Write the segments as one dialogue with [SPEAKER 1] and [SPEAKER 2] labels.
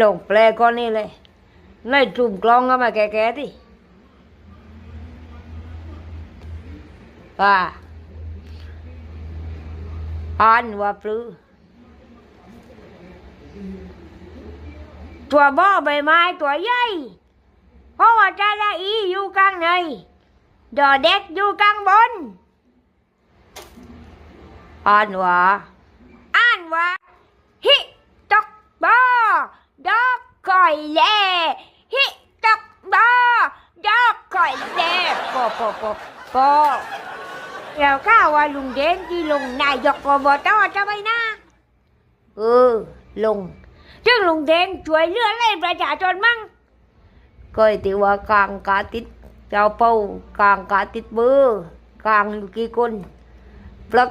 [SPEAKER 1] ลงแปลก่อนนี่เลยในจุ่มกลองก็มาแก่ๆดิว่าอ่านว่าปลือตัวบ่อใบไม้ตัวใหญ่เพราะว่าจะละอีอยู่กลางในดอเด็กอยู่กลางบน อ่านว่าอ่านว่าฮิตกบอดอกก่อยแล่ฮิตกบอดอกก่อยแล่ปอปอปอปอแล้วข้าว่าลุงเด่นที่ลงนายกอบตจะไปนะเออลงซึ่งลุงเดงช่วยเหลือเล่ประชาชนมั่งก็ไอ้ที่ว่ากลางกาติดเจ้าเป้ากลางกาติดเบอร์กลางอยู่กี่คนปลัก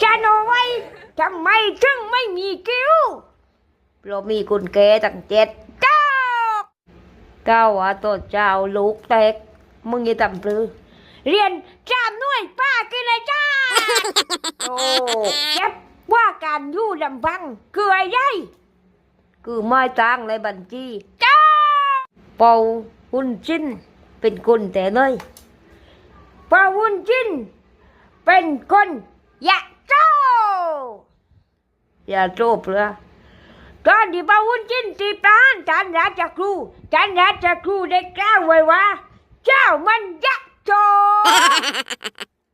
[SPEAKER 1] ชาโนเอไว้ทำไมถึงไม่มีคิ้วเรามีคนแก่ตั้งเจ็ดเจ้าเก้าว่าตัวเจ้าลูกแตกมึงอย่าทำปลือเรียนจามหน่วยป้ากินเลยจ้าโอ้เจ็บว่าการอยู่ลำพังคืออะไรคือไม่ตังในบัญชีจ้าเป่าหุ่นจินเป็นคนแต่เนยเป่าหุ่นจินเป็นคน อยาโจ้อย่าโจ้เปลือตอนที่เป่าวุ้นจิ้นตีปานจันราชครูจันราชครูได้กล่าวไว้ว่า เจ้ามันยักษ์โจ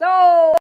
[SPEAKER 1] โต